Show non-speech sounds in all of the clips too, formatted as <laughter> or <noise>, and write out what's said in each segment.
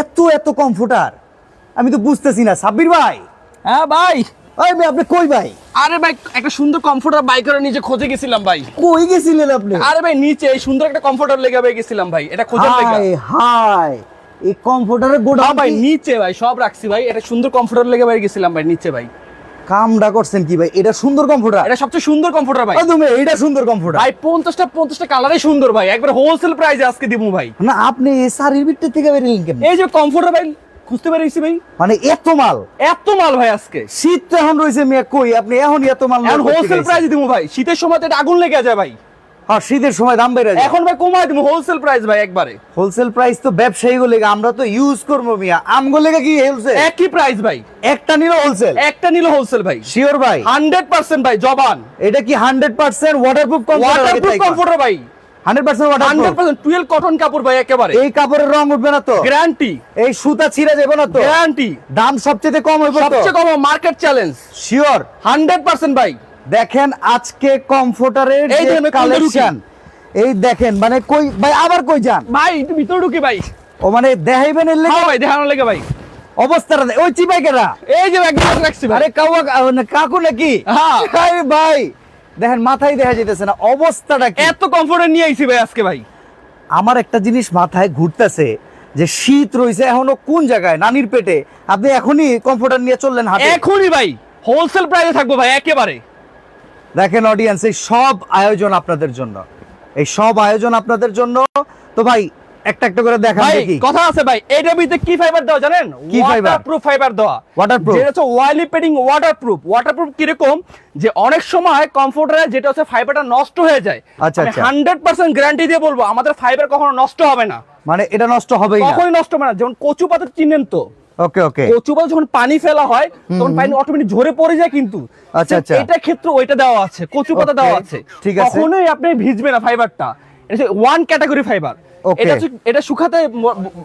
এত এত কম্পিউটার আমি তো বুঝতেছি না। সাব্বির ভাই! হ্যাঁ ভাই। ওই ভাই আপনি কই ভাই? আরে ভাই একটা সুন্দর কমফোর্টার বাইকের নিচে খোঁজে গেছিলাম ভাই। কই গেছিলেন আপনি? আরে ভাই নিচে এই সুন্দর একটা কমফোর্টার লেগে ভাই গেছিলাম ভাই। এটা খোঁজার লেগে। হাই এই কমফোর্টারের গোডাউন হ্যাঁ ভাই নিচে ভাই সব রাখছি ভাই। এটা সুন্দর কমফোর্টার লেগে ভাই গেছিলাম ভাই নিচে ভাই। কামডা করছেন কি ভাই? এটা সুন্দর কমফোর্টার এটা সবচেয়ে সুন্দর কমফোর্টার ভাই। তুমি এটা সুন্দর কমফোর্টার ভাই পঞ্চাশটা পঞ্চাশটা কালারই সুন্দর ভাই। একবার হোলসেল প্রাইসে আজকে দিমু ভাই। না আপনি এই সারির ভিতর থেকে বেরিয়ে কেন এই যে কমফোর্টার ভাই খুঁজতে পেরেছি ভাই। মানে এত মাল? এত মাল ভাই আজকে। শীত তো এখন রইছে মেয়ে কই? আপনি এখন এত মাল হোলসেল প্রাইসে দিমু ভাই। শীতের সময় তো এটা আগুন লেগে যায় ভাই। হ্যাঁ শীতের সময় দাম বেড়ে যায়। এখন ভাই কমায় দিব হোলসেল প্রাইস ভাই একবারে। হোলসেল প্রাইস তো ব্যবসায়ী গুলো আমরা তো ইউজ করব মিয়া। আমগো লেগে কি হোলসেল একই প্রাইস ভাই। একটা নিল হোলসেল একটা নিলে হোলসেল ভাই। শিওর ভাই। হান্ড্রেড পার্সেন্ট ভাই জবান। এটা কি hundred percent waterproof waterproof comforter ভাই। Hundred percent hundred waterproof percent twelve cotton কাপড় ভাই একেবারে। এই কাপড়ের রং উঠবে না তো? গ্যারান্টি এই সুতা ছিঁড়ে যাবে না তো? গ্যারান্টি দাম সবচেয়ে কম হইব তো? সবচেয়ে কম market challenge sure hundred percent ভাই। দেখেন আজকে কমফোর্টারের কালেকশন এই দেখেন মানে কই ভাই আবার কই যান? ভাই একটু ভিতরে ঢুকি ভাই। ও মানে দেখাইবেন এর লেগে? হ্যাঁ ভাই দেখানো লেগে ভাই। অবস্থাটা ওই চিপাই কেরা এই যে একদম রাখছি আরে কাউয়া না, কাকু নাকি? হ্যাঁ। ভাই দেখেন মাথায় দেখা যেতেছে না অবস্থাটা কি? এত কমফোর্টার নিয়ে আইছি ভাই আজকে ভাই। আমার একটা জিনিস মাথায় ঘুরতেছে যে শীত রয়েছে এখনও কোন জায়গায়? নানির পেটে। আপনি এখনই কমফোর্টার নিয়ে চললেন হাতে এখনই ভাই হোলসেল প্রাইসে থাকব ভাই একেবারে। দেখেন অডিয়েন্স এই সব আয়োজন আপনাদের জন্য। এই সব আয়োজন আপনাদের জন্য। তো ভাই একটা একটা করে দেখান দেখি। কথা আছে ভাই এটার ভিতরে কি ফাইবার দেওয়া জানেন? কি fiber? প্রুফ ফাইবার দেওয়া। Waterproof? যেটা হচ্ছে ওয়াইলি পেডিং ওয়াটারপ্রুফ ওয়াটারপ্রুফ কীরকম? যে অনেক সময় কমফোর্টারে যেটা হচ্ছে ফাইবারটা নষ্ট হয়ে যায়। আচ্ছা, আচ্ছা। হান্ড্রেড পার্সেন্ট গ্যারান্টি দিয়ে বলব আমাদের ফাইবার কখনো নষ্ট হবে না। মানে এটা নষ্ট হবেই না। কখনোই নষ্ট হবে না। যেমন কচু পাতা চিনেন তো? ওকে ওকে কচু পাতা যখন পানি ফেলা হয় তখন পানি অটোমেটিক ঝরে পড়ে যায় কিন্তু। আচ্ছা, আচ্ছা। এটা ক্ষেত্রে ওইটা দেওয়া আছে কচু পাতা দেওয়া আছে। ঠিক আছে। কখনোই আপনি ভিজবে না ফাইবারটা এটা ওয়ান ক্যাটাগরি ফাইবার এটা এটা শুকাতে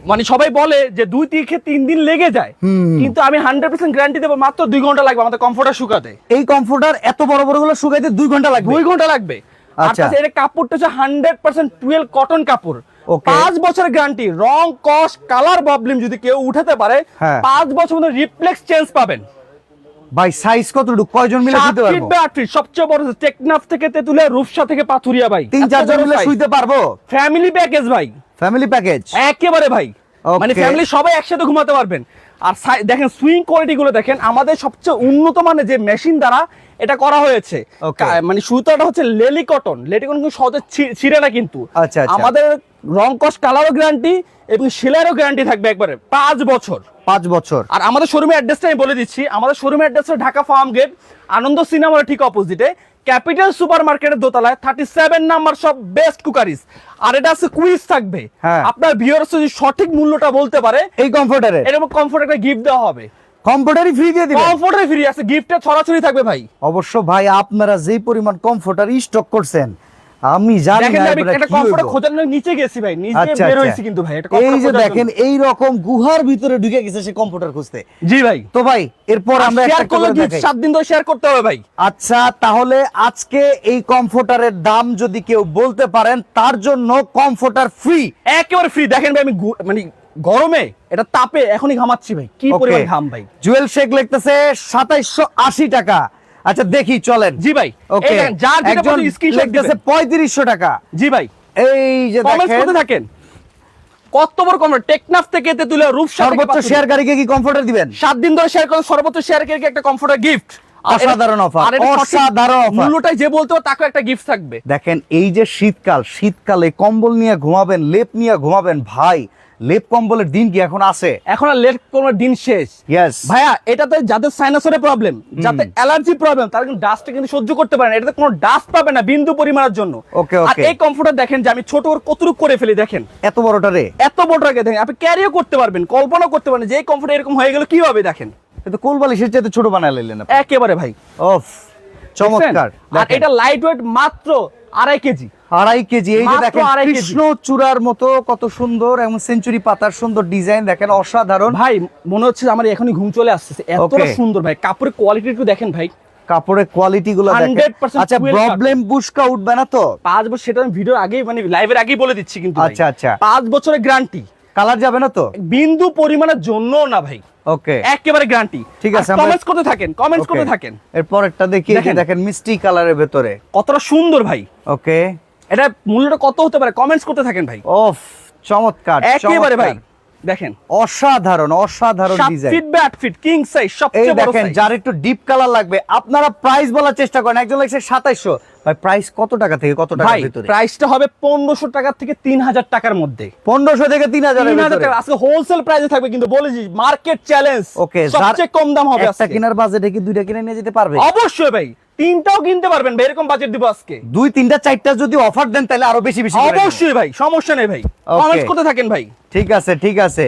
মানে সবাই বলে যে দুই থেকে তিন দিন লেগে যায়। কিন্তু আমি হান্ড্রেড পার্সেন্ট গ্যারান্টি দেবো মাত্র দুই ঘণ্টা লাগবে আমাদের কমফোর্টার শুকাতে। এই কমফোর্টার এত বড় বড়গুলো শুকাইতে দুই ঘণ্টা লাগবে? দুই ঘণ্টা লাগবে। আচ্ছা। এটা কাপড়টা হচ্ছে হান্ড্রেড পার্সেন্ট টুয়েলভ কটন কাপড়. পাঁচ বছরের গ্যারান্টি রং কস কালার প্রবলেম যদি কেউ উঠাতে পারে হ্যাঁ। পাঁচ বছর মধ্যে রিপ্লেক্স চেঞ্জ পাবেন। ভাই সাইজ কতটুকু? কয়জন মিলে শুতে পারব? আট সবচেয়ে বড় টেকনাফ থেকে তেতুলিয়া রূপসা থেকে পাথুরিয়া ভাই। তিন চারজন মিলে শুইতে পারব? ফ্যামিলি প্যাকেজ ভাই। ফ্যামিলি প্যাকেজ একেবারে ভাই. মানে ফ্যামিলি সবাই একসাথে ঘুমাতে পারবেন। আর দেখেন সুইং কোয়ালিটি গুলো দেখেন আমাদের সবচেয়ে উন্নত মানের যে মেশিন দ্বারা এটা করা হয়েছে। মানে সুতোটা হচ্ছে লেলি কটন লেলি কটন কিন্তু সহজে ছিঁড়ে না কিন্তু। আচ্ছা, আচ্ছা। আমাদের রং কস কালারও গ্যারান্টি এবং সেলাইয়েরও গ্যারান্টি থাকবে একবারে। পাঁচ বছর। পাঁচ বছর। আর আমাদের শোরুমের অ্যাড্রেসটা আমি বলে দিচ্ছি। আমাদের শোরুমের অ্যাড্রেস হচ্ছে ঢাকা ফার্ম গেট আনন্দ সিনেমার ঠিক অপোজিটে ক্যাপিটাল সুপার মার্কেটের দোতলায় থার্টি সেভেন নাম্বার সব বেস্ট কুকারিস আর এটা আছে কুইজ থাকবে। হ্যাঁ। আপনার ভিউয়ার্স যদি সঠিক মূল্যটা বলতে পারে এই কমফোর্টারে এরকম কমফোর্ট একটা গিফট দেওয়া হবে। কমফোর্টারই ফ্রি দিয়ে দিবেন। কমফোর্টে ফ্রি আছে। গিফটটা ছড়াছড়ি থাকবে ভাই। অবশ্য ভাই আপনারা যেই পরিমাণ কমফোর্টার স্টক করছেন আমি জানি না নিচে গেছি ভাই নিচে আচ্ছা বের আচ্ছা। কিন্তু ভাই এটা এই যে দেখেন এই রকম গুহার ভিতরে ঢুকে গেছে সে কম্পিউটার খুঁজতে। জি ভাই। তো ভাই এরপর আমরা শেয়ার করলে করে সাত দিন ধরে শেয়ার করতে হবে ভাই। আচ্ছা তাহলে আজকে এই কমফোর্টারের দাম যদি কেউ বলতে পারেন তার জন্য কমফোর্টার ফ্রি একেবারে ফ্রি দেখেন ভাই আমি মানে গরমে এটা তাপে এখনই ঘামাচ্ছি ভাই। কি পরিমাণ ঘাম ভাই। জুয়েল শেখ লিখতেছে সাতাইশশো আশি টাকা। আচ্ছা দেখি চলেন। জি ভাই। ওকে যার যেটা একজন পছন্দ লিখতেছে দিবেন। পঁয়ত্রিশশো টাকা। জি ভাই। এই যে কমেন্টস দেখেন। করতে থাকেন। কত বড় কমেন্ট টেকনাফ থেকে তেতুলিয়া রূপসা থেকে সর্বোচ্চ শেয়ার গাড়িকে কি কমফোর্টার দিবেন? সাত দিন ধরে শেয়ার করেন সর্বোচ্চ শেয়ার কে একটা কমফোর্টার গিফট অসাধারণ offer, অসাধারণ offer। মূল্যটাই যে বলতো তাকে একটা গিফট থাকবে। দেখেন এই যে শীতকাল শীতকালে কম্বল নিয়ে ঘুমাবেন লেপ নিয়ে ঘুমাবেন ভাই লেপ কম্বলের দিন কি এখন আছে? এখন আর লেট কোন দিন শেষ। ইয়েস ভাইয়া এটাতে যাদের সাইনাসের প্রবলেম যাতে অ্যালার্জি প্রবলেম তারা কিন্তু ডাস্ট কিন্তু সহ্য করতে পারে না। এটাতে কোনো ডাস্ট পাবে না বিন্দু পরিমাণের জন্য। Okay, আর এই কমফোর্টার দেখেন যে আমি ছোট করে কতটুকু করে ফেলি দেখেন। এত বড়টা রে? এত বড় আগে দেখেন আপনি ক্যারিও করতে পারবেন কল্পনা করতে পারেন যে এই কমফোর্ট এরকম হয়ে গেল কীভাবে দেখেন। এটা কিন্তু কোলবালিশের চাইতে ছোট বানায় লাইলেন আপনি। একেবারে ভাই। ওফ চমৎকার? আর এটা লাইট ওয়েট মাত্র আড়াই কেজি। আড়াই কেজি। এই যে দেখেন। কৃষ্ণ চূড়ার মতো কত সুন্দর এবং সেঞ্চুরি পাতার সুন্দর ডিজাইন দেখেন অসাধারণ। ভাই মনে হচ্ছে আমার এখনই ঘুম চলে আসছে এতটা সুন্দর ভাই। কাপড়ের কোয়ালিটি একটু দেখেন ভাই। কাপড়ের কোয়ালিটি গুলো দেখেন। 100% আচ্ছা প্রবলেম বুশকা উঠবে না তো? পাঁচ বছর সেটা আমি ভিডিওর আগে মানে লাইভের আগেই বলে দিচ্ছি কিন্তু আচ্ছা, আচ্ছা। পাঁচ বছরের গ্যারান্টি কালার যাবে না তো? বিন্দু পরিমাণের জন্য না ভাই। ওকে একেবারে গ্যারান্টি ঠিক আছে, কমেন্টস করতে থাকেন? কমেন্টস করতে থাকেন? এরপর একটা দেখি দেখেন। মিষ্টি কালারের ভেতরে। কতটা সুন্দর ভাই। ওকে এটা মূল্যটা কত হতে পারে? কমেন্টস করতে থাকেন ভাই? ওফ চমৎকার একেবারে ভাই। দেখেন। অসাধারণ অসাধারণ ডিজাইন ফিট বাই আট ফিট কিং সাইজ সবচেয়ে বড় দেখেন যার একটু ডিপ কালার লাগবে আপনারা প্রাইস বলার চেষ্টা করেন। একজন লাগছে সাতাইশশো। ভাই প্রাইস কত টাকা থেকে কত ভাই ভিতরে? প্রাইসটা হবে পনেরোশো টাকা থেকে তিন হাজার টাকার মধ্যে। পনেরোশো থেকে তিন হাজার তিন হাজার টাকা। আজকে হোলসেল প্রাইসে থাকবে কিন্তু বলেছি মার্কেট চ্যালেঞ্জ ওকে সবচেয়ে কম দাম হবে একটা কেনার বাজেটে কি দুইটা কিনে নিয়ে যেতে পারবে? অবশ্যই ভাই তিনটাও কিনতে পারবেন ভাই এরকম বাজেট দিব আজকে। দুই তিনটা চারটা যদি অফার দেন তাহলে আরও বেশি বেশি অবশ্যই ভাই সমস্যা নেই ভাই. কমেন্টস করতে থাকেন ভাই। ঠিক আছে ঠিক আছে।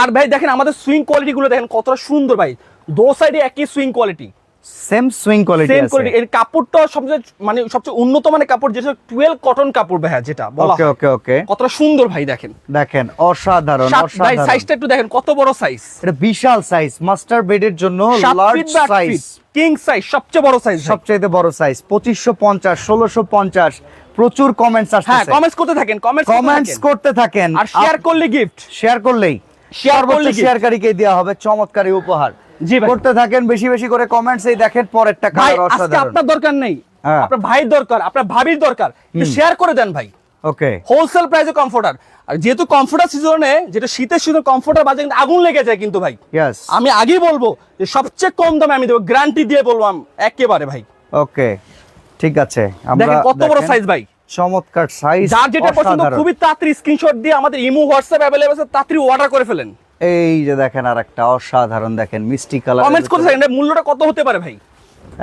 আর ভাই দেখেন আমাদের সুইং কোয়ালিটি গুলো দেখেন কতটা সুন্দর ভাই। দো সাইডে একই sewing quality same sewing quality same quality এর কাপড়টা সবচেয়ে মানে সবচেয়ে উন্নত মানের কাপড় যেটা টুয়েলভ কটন কাপড় যেটা বলা ওকে ওকে ওকে কতটা সুন্দর ভাই দেখেন। দেখেন অসাধারণ অসাধারণ। সাইজটা একটু দেখেন কত বড় সাইজ এটা বিশাল সাইজ মাস্টার বেডের জন্য লার্জ সাইজ কিং সাইজ সবচেয়ে বড় সাইজ সবচেয়ে বড় সাইজ পঁচিশশো পঞ্চাশ ষোলোশো পঞ্চাশ। প্রচুর কমেন্টস হ্যাঁ আসছে কমেন্টস করতে থাকেন কমেন্টস কমেন্টস করতে থাকেন। আর শেয়ার করলে গিফট শেয়ার করলেই। Share করলে। শেয়ারকারীকে দেওয়া হবে চমৎকার উপহার। করতে থাকেন বেশি বেশি করে কমেন্টস এই দেখেন পরেরটা ভাই কালার আজকে অসাধারণ। আপনার দরকার নেই। হ্যাঁ। আপনার ভাইয়ের দরকার আপনার ভাবির দরকার। শেয়ার করে দেন ভাই। ওকে হোলসেল প্রাইসে কমফোর্টার আর যেহেতু কমফোর্টার সিজনে যেটা শীতের সিজনে কমফোর্টার বাজে কিন্তু আগুন লেগে যায় কিন্তু ভাই। আমি আগেই বলব যে সবচেয়ে কম দামে আমি দেবো গ্যারান্টি দিয়ে বলব আমি একেবারে ভাই। ওকে ঠিক আছে আমরা দেখেন কত বড় সাইজ ভাই। চমৎকার সাইজ যার যেটা পছন্দ খুবই তাড়াতাড়ি স্ক্রিনশট দিয়ে আমাদের ইমো হোয়াটসঅ্যাপ অ্যাভেলেবল আছে তাড়াতাড়ি অর্ডার করে ফেলেন। এই যে দেখেন আর একটা অসাধারণ দেখেন মিষ্টি কালার কমেন্টস করতে থাকেন মূল্যটা কত হতে পারে ভাই?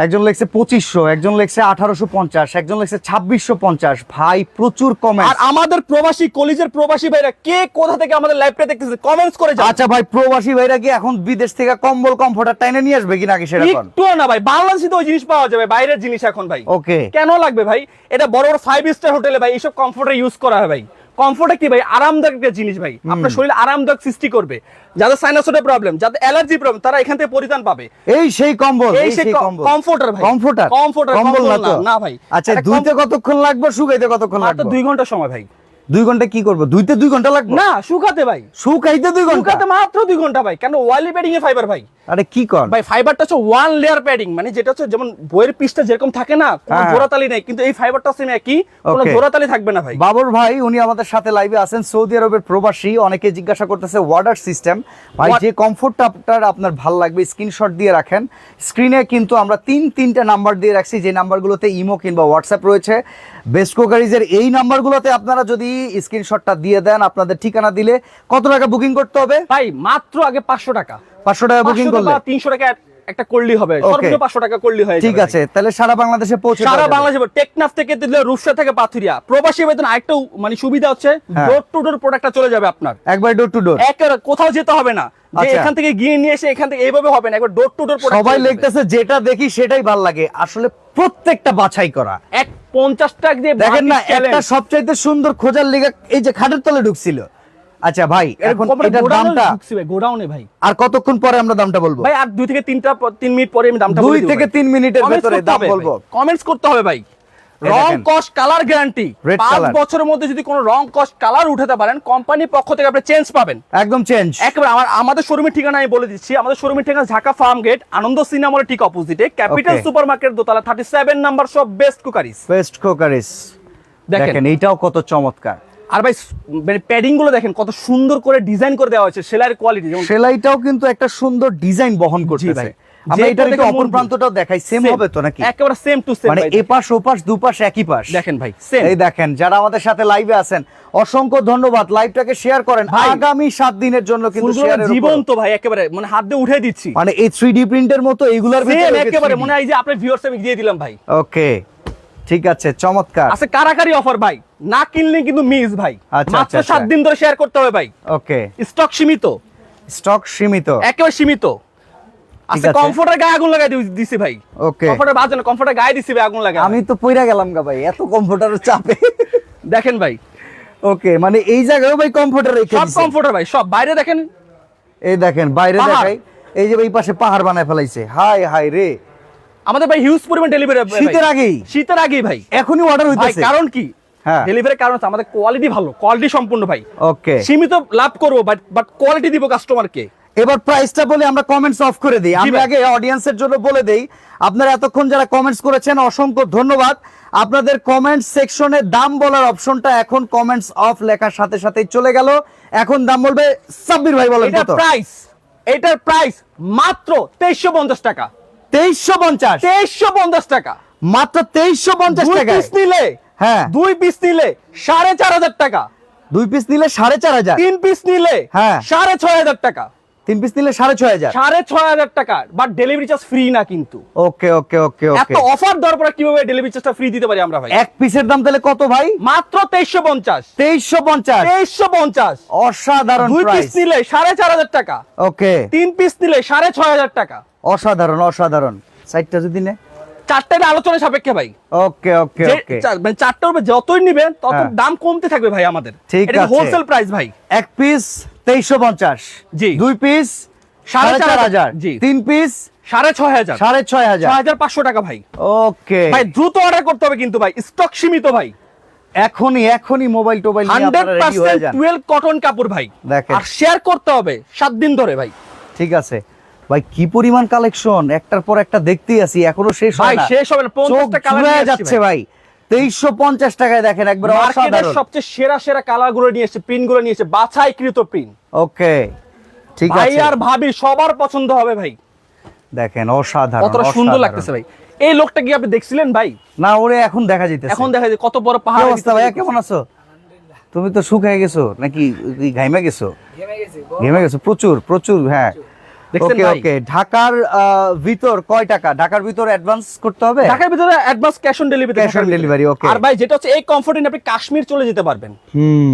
একজন লেখছে পঁচিশশো একজন লেখছে আঠারোশো পঞ্চাশ একজন লেখছে ছাব্বিশশো পঞ্চাশ। ভাই প্রচুর কমেন্ট আর আমাদের প্রবাসী কলেজের প্রবাসী ভাইরা কে কোথা থেকে আমাদের লাইভটা দেখতেছে কমেন্টস করে আচ্ছা ভাই প্রবাসী ভাইরা কি এখন বিদেশ থেকে কম্বল কমফোর্টার টাইনে নিয়ে আসবে কিনা কি সেটা একটু না ভাই বাংলাদেশে তো ওই জিনিস পাওয়া যাবে বাইরের জিনিস এখন ভাই। ওকে কেন লাগবে ভাই? এটা বড় বড় ফাইভ স্টার হোটেলে ভাই এইসব কমফোর্টার ইউজ করা হয় ভাই। কমফোর্টে কি ভাই? আরামদায়ক একটা জিনিস ভাই। আপনার শরীর আরামদায়ক সৃষ্টি করবে। যাদের সাইনাসোডের প্রবলেম যাদের অ্যালার্জি প্রবলেম তারা এখান থেকে পরিধান পাবে। এই সেই কম্বল এই সেই কমফোর্টার ভাই। কমফোর্টার কমফোর্টার কম্বল না ভাই। আচ্ছা দুইতে কতক্ষণ লাগবে শুকাইতে কতক্ষণ লাগবে? দুই ঘণ্টা সময় ভাই। দুই ঘণ্টা কি করব? দুইতে দুই ঘণ্টা লাগবে? না শুকাতে ভাই। শুকাইতে দুই ঘণ্টা? শুকাতে মাত্র দুই ঘণ্টা ভাই। কেন ওয়ালি প্যাডিং এ ফাইবার ভাই? আরে কি কর? ভাই ফাইবারটা হচ্ছে ওয়ান লেয়ার প্যাডিং মানে যেটা হচ্ছে যেমন বইয়ের পিসটা যেরকম থাকে না কোনো হ্যাঁ। জোড়াতালি নেই কিন্তু এই ফাইবারটা সেম একই কোনো. জোড়াতালি থাকবে না ভাই। বাবর ভাই উনি আমাদের সাথে লাইভে আছেন সৌদি আরবের প্রবাসী অনেকে জিজ্ঞাসা করতেছে ওয়ার্ডার সিস্টেম ভাই যে কমফোর্টটা আপনার আপনার ভালো লাগবে স্ক্রিনশট দিয়ে রাখেন। স্ক্রিনে কিন্তু আমরা তিন তিনটা নাম্বার দিয়ে রাখছি যে নাম্বারগুলোতে ইমো কিংবা হোয়াটসঅ্যাপ রয়েছে। বেস্ট কোকারিজের এই নাম্বারগুলোতে আপনারা যদি স্ক্রিনশটটা দিয়ে দেন আপনাদের ঠিকানা দিলে। কত টাকা বুকিং করতে হবে? ভাই মাত্র আগে পাঁচশো টাকা। পাঁচশো টাকা বুকিং করলে। তিনশো টাকা একটা করলেই হবে সর্বোচ্চ পাঁচশো টাকা করলেই হয় ঠিক আছে তাহলে সারা বাংলাদেশে পৌঁছে সারা বাংলাদেশে টেকনাফ থেকে দিলে রূপসা থেকে পাথুরিয়া। প্রবাসী বেতন আরেকটা মানে সুবিধা হচ্ছে। ডোর টু ডোর প্রোডাক্টটা চলে যাবে আপনার। একবার ডোর টু ডোর একেবারে কোথাও যেতে হবে না। আচ্ছা। এখান থেকে গিয়ে নিয়ে এসে এখান থেকে এইভাবে হবে না একবার ডোর টু ডোর সবাই লিখতেছে যেটা দেখি সেটাই ভালো লাগে। আসলে প্রত্যেকটা বাছাই করা। এক পঞ্চাশ টাকা দিয়ে দেখেন না। একটা সবচাইতে সুন্দর খোঁজার লিগা এই যে খাটের তলে ঢুকছিল। আচ্ছা ভাই এখন এটার দামটা গোডাউনে ভাই। আর কতক্ষণ পরে আমরা দামটা বলব? ভাই আর দুই থেকে তিনটা প- তিন মিনিট পরে আমি দামটা দুই থেকে তিন মিনিটের ভেতরে দাম বলব। কমেন্টস করতে হবে ভাই। রং। কস্ট কালার গ্যারান্টি পাঁচ বছরের মধ্যে যদি কোনো রং কস্ট কালার উঠাতে পারেন কোম্পানির পক্ষ থেকে আপনি চেঞ্জ পাবেন। একদম চেঞ্জ একেবারে আমার আমাদের শোরুমের ঠিকানা আমি বলে দিচ্ছি। আমাদের শোরুমের ঠিকানা ঢাকা ফার্ম গেট আনন্দ সিনেমার ঠিক অপোজিটে ক্যাপিটাল. সুপার মার্কেট দোতলা থার্টি সেভেন নাম্বার সব বেস্ট কুকারিস বেস্ট কোকারিস দেখেন। দেখেন এইটাও কত চমৎকার। আর ভাই মানে প্যাডিংগুলো দেখেন কত সুন্দর করে ডিজাইন করে দেওয়া হয়েছে সেলাইয়ের কোয়ালিটি যেমন সেলাইটাও কিন্তু একটা সুন্দর ডিজাইন বহন করছে ভাই। আমরা একটু দেখে অপর প্রান্তটাও দেখাই সেম হবে তো নাকি? একেবারে সেম টু সেম মানে এপাশ ওপাশ দুপাশ একই পাশ। দেখেন ভাই সেম এই দেখেন যারা আমাদের সাথে লাইভে আছেন অসংখ্য ধন্যবাদ। লাইভটাকে শেয়ার করেন। আগামী সাত দিনের জন্য কিন্তু ফুলগুলো শেয়ারের জীবন্ত ভাই একেবারে মানে হাত দিয়ে উঠে দিচ্ছি। মানে এই থ্রি ডি প্রিন্টের মতো এইগুলার সেম একেবারে মনে হয় যে আপনার ভিউয়ার্স আমি দিয়ে দিলাম ভাই। ওকে ঠিক আছে চমৎকার। আছে কারাকারি অফার ভাই। না কিনলে কিন্তু মিস ভাই। আচ্ছা, মাত্র আচ্ছা, সাত আচ্ছা। দিন ধরে শেয়ার করতে হবে ভাই। ওকে। স্টক সীমিত। স্টক সীমিত। একেবারে সীমিত। আচ্ছা। কমফোর্টার গায়ে আগুন লাগাই দিছি ভাই। ওকে। কমফোর্টার বাজে না কমফোর্টার গায়ে দিছি ভাই আগুন লাগাই আমি তো পইরা গেলাম গা ভাই এত কমফোর্টারের চাপে। দেখেন ভাই। ওকে মানে এই জায়গায় ভাই কমফোর্টার রেখে সব। কমফোর্টার ভাই সব। বাইরে দেখেন। এই দেখেন বাইরে। দেখাই। এই যে এই পাশে পাহাড় বানায় ফেলাইছে। হাই হাই রে। আমাদের ভাই হিউজ পরিমাণ ডেলিভারি শীতের আগেই? শীতের আগেই ভাই। এখনই অর্ডার হইতেছে। কারণ কি? হ্যাঁ। ডেলিভারি কারণ আমাদের কোয়ালিটি ভালো কোয়ালিটি সম্পূর্ণ ভাই। ওকে সীমিত লাভ করব বাট বাট কোয়ালিটি দিব কাস্টমারকে এবার প্রাইসটা বলে আমরা কমেন্টস অফ করে দিই। আমি আগে অডিয়েন্সের জন্য বলে দেই আপনারা এতক্ষণ যারা কমেন্টস করেছেন অসংখ্য ধন্যবাদ। আপনাদের কমেন্ট সেকশনে দাম বলার অপশনটা এখন কমেন্টস অফ লেখার সাথে সাথেই চলে গেল। এখন দাম বলবে সাব্বির ভাই বলেন কত? প্রাইস এটার প্রাইস মাত্র তেইশশো পঞ্চাশ টাকা। তেইশশো পঞ্চাশ? তেইশশো পঞ্চাশ টাকা। মাত্র তেইশশো পঞ্চাশ দুই টাকা নিলে হ্যাঁ। দুই পিস নিলে সাড়ে চার হাজার টাকা। দুই পিস নিলে সাড়ে চার হাজার। তিন পিস নিলে হ্যাঁ। সাড়ে ছয় হাজার টাকা। তিন পিস নিলে সাড়ে ছয় হাজার। সাড়ে ছয় হাজার টাকা বাট ডেলিভারি চার্জ ফ্রি না কিন্তু। ওকে ওকে ওকে এত অফার দেওয়ার পরে কীভাবে ডেলিভারি চার্জটা ফ্রি দিতে পারি আমরা ভাই? এক পিসের দাম তাহলে কত ভাই? মাত্র তেইশশো পঞ্চাশ। তেইশশো পঞ্চাশ। তেইশশো পঞ্চাশ। অসাধারণ দুই পিস নিলে সাড়ে চার হাজার টাকা। ওকে। তিন পিস নিলে সাড়ে ছয় হাজার টাকা। অসাধারণ অসাধারণ। সাইডটা যদি নে। চারটার আলোচনা সাপেক্ষে ভাই। ওকে ওকে ওকে। মানে চারটার উপরে যতই নিবেন তত হ্যাঁ। দাম কমতে থাকবে ভাই আমাদের। ঠিক আছে। হোলসেল প্রাইস ভাই? এক পিস তেইশশো পঞ্চাশ। জি। দুই পিস সাড়ে সাড়ে চার চার হাজার। হাজার জি। তিন পিস সাড়ে ছয় হাজার। সাড়ে ছয় হাজার। ছয় হাজার পাঁচশো টাকা ভাই। ওকে। ভাই দ্রুত অর্ডার করতে হবে কিন্তু ভাই। স্টক সীমিত ভাই। এখনই এখনই মোবাইল টোবাইল টুয়েলভ কটন কাপড় ভাই। দেখেন। আর শেয়ার করতে হবে সাত দিন ধরে ভাই। ঠিক আছে। ভাই কি পরিমাণ কালেকশন একটার পর একটা দেখতেই আছি এখনও শেষ ভাই হয় না। শেষ হবে না চোখ পঞ্চাশটা কালার জুড়ে যাচ্ছে ভাই। তেইশশো পঞ্চাশ টাকায় দেখেন একবার মার্কেটের অসাধারণ। সবচেয়ে সেরা সেরা কালারগুলো নিয়ে এসেছে প্রিন্টগুলো নিয়ে এসেছে বাছাইকৃত প্রিন্ট ওকে ঠিক আছে। ভাই আর ভাবি সবার পছন্দ হবে ভাই। দেখেন অসাধারণ কতটা সুন্দর লাগতেছে ভাই। এই লোকটা কি আপনি দেখছিলেন ভাই? না ওরে এখন দেখা যাইতেছে। এখন দেখা যায় কত বড় পাহাড় অবস্থা ভাইয়া কেমন আছো? তুমি তো শুকায় গেছো নাকি ঘাইমে গেছো? ঘেমে গেছো প্রচুর প্রচুর হ্যাঁ। ওকে ওকে ঢাকার ভিতর কয় টাকা? ঢাকার ভিতর অ্যাডভান্স করতে হবে? ঢাকার ভিতরে advance cash on delivery Cash on delivery, okay. আর ভাই যেটা হচ্ছে এই কমফোর্টিন আপনি কাশ্মীর চলে যেতে পারবেন।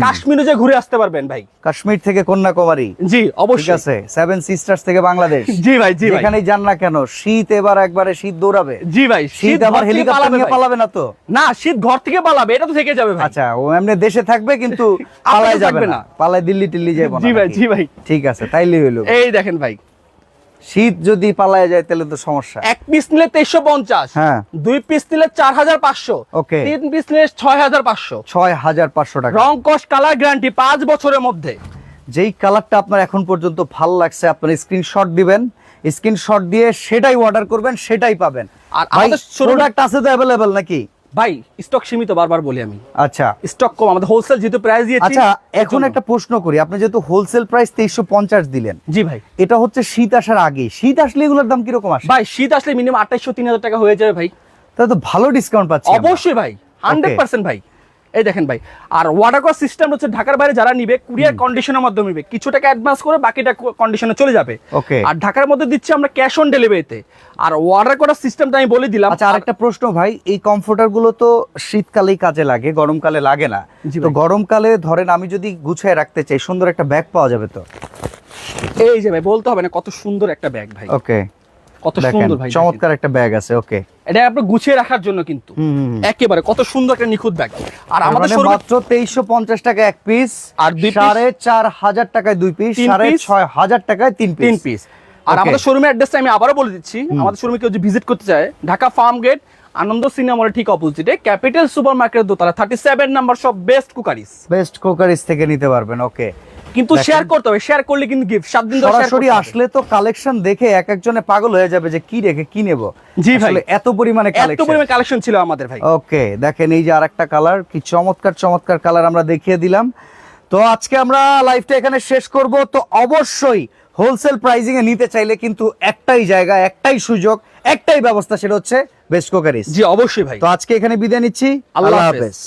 কাশ্মীরে যে ঘুরে আসতে পারবেন ভাই। কাশ্মীর থেকে কন্যাকুমারী। জি ঠিক আছে সেভেন সিস্টার্স থেকে বাংলাদেশ। জি ভাই জি ভাই। যেখানেই যান না কেন শীত এবার একবারে শীত দৌড়াবে। জি ভাই শীত আবার হেলিকপ্টার পালাবে নিয়ে পালাবে না তো? না শীত ঘর থেকে পালাবে এটা তো থেকে যাবে ভাই। আচ্ছা ও এমনি দেশে থাকবে কিন্তু <laughs> পালায় যাবে না। পালায় দিল্লি টিল্লি যাব না জি ভাই জি ভাই। ঠিক আছে তাইলে হইল। এই দেখেন ভাই। শীত যদি পালায় যায় তাহলে তো সমস্যা। এক পিস নিলে তেইশশো পঞ্চাশ হ্যাঁ। দুই পিস নিলে চার হাজার পাঁচশো ওকে। তিন পিস নিলে ছয় হাজার পাঁচশো। ছয় হাজার পাঁচশো টাকা। রং কস কালার গ্যারান্টি পাঁচ বছরের মধ্যে। যেই কালারটা আপনার এখন পর্যন্ত ভালো লাগছে আপনার স্ক্রিনশট দিবেন। স্ক্রিনশট দিয়ে সেটাই অর্ডার করবেন সেটাই পাবেন। আর আমাদের প্রোডাক্ট আছে তো অ্যাভেলেবেল নাকি? ভাই স্টক সীমিত বারবার বলি আমি। আচ্ছা। স্টক কম আমাদের হোলসেল যেহেতু প্রাইস দিয়েছি আচ্ছা এখন একটা প্রশ্ন করি আপনি যেহেতু হোলসেল প্রাইস তেইশশো পঞ্চাশ দিলেন জি ভাই। এটা হচ্ছে শীত আসার আগে শীত আসলে এগুলোর দাম কীরকম আসে? ভাই শীত আসলে মিনিমাম আঠাইশো তিন হাজার টাকা হয়ে যাবে ভাই। তাহলে তো ভালো ডিসকাউন্ট পাচ্ছি অবশ্যই ভাই হান্ড্রেড পার্সেন্ট ভাই। এই দেখেন ভাই আর ওয়াটার কস সিস্টেম হচ্ছে ঢাকার বাইরে যারা নিবে কুরিয়ার কন্ডিশনের মাধ্যমে নিবে। কিছু টাকা অ্যাডভান্স করে বাকিটা কন্ডিশনে চলে যাবে। Okay. আর ঢাকার মধ্যে দিচ্ছি আমরা ক্যাশ অন ডেলিভারিতে আর অর্ডার করার সিস্টেমটা আমি বলে দিলাম। আচ্ছা আরেকটা প্রশ্ন ভাই এই কমফোর্টারগুলো তো শীতকালেই কাজে লাগে গরমকালে লাগে না। তো গরমকালে ধরেন আমি যদি গুছিয়ে রাখতে চাই সুন্দর একটা ব্যাগ পাওয়া যাবে তো? এই যে ভাই বলতে হবে না কত সুন্দর একটা ব্যাগ ভাই। ওকে কত সুন্দর ভাই চমৎকার একটা ব্যাগ আছে ওকে এটা আপনি গুছিয়ে রাখার জন্য কিন্তু। একেবারে কত সুন্দর একটা নিখুঁত ব্যাগ আর আমাদের মানে শোরুমে মাত্র তেইশশো পঞ্চাশ টাকা এক পিস আর দুই? সাড়ে চার হাজার টাকায় দুই পিস সাড়ে? ছয় হাজার টাকায় তিন পিস তিন পিস আর আমাদের শোরুমের অ্যাড্রেসটা আমি আবারও বলে দিচ্ছি। আমাদের শোরুমে কেউ যদি ভিজিট করতে চায় ঢাকা ফার্ম গেট আনন্দ সিনেমার ঠিক অপোজিটে ক্যাপিটাল সুপার মার্কেটের দোতলা থার্টি সেভেন নাম্বার সব বেস্ট কুকারিস বেস্ট কোকারিস থেকে নিতে পারবেন ওকে কিন্তু শেয়ার করতে হবে শেয়ার করলে কিন্তু গিফট সাত দিন ধরে সরাসরি আসলে তো কালেকশন দেখে এক একজনে পাগল হয়ে যাবে যে কি রেখে কি নেব। জি ভাই। এত পরিমাণে এত পরিমাণ কালেকশন ছিল আমাদের ভাই। ওকে দেখেন এই যে আরেকটা কালার কি চমৎকার চমৎকার কালার আমরা দেখিয়ে দিলাম। তো আজকে আমরা লাইভটা এখানে শেষ করব। তো অবশ্যই হোলসেল প্রাইজিং এ নিতে চাইলে কিন্তু একটাই জায়গা একটাই সুযোগ একটাই ব্যবস্থা সেটা হচ্ছে বেস্ট কোকারিস জি অবশ্যই ভাই। তো আজকে এখানে বিদায় নিচ্ছি। আল্লাহ। হাফেজ।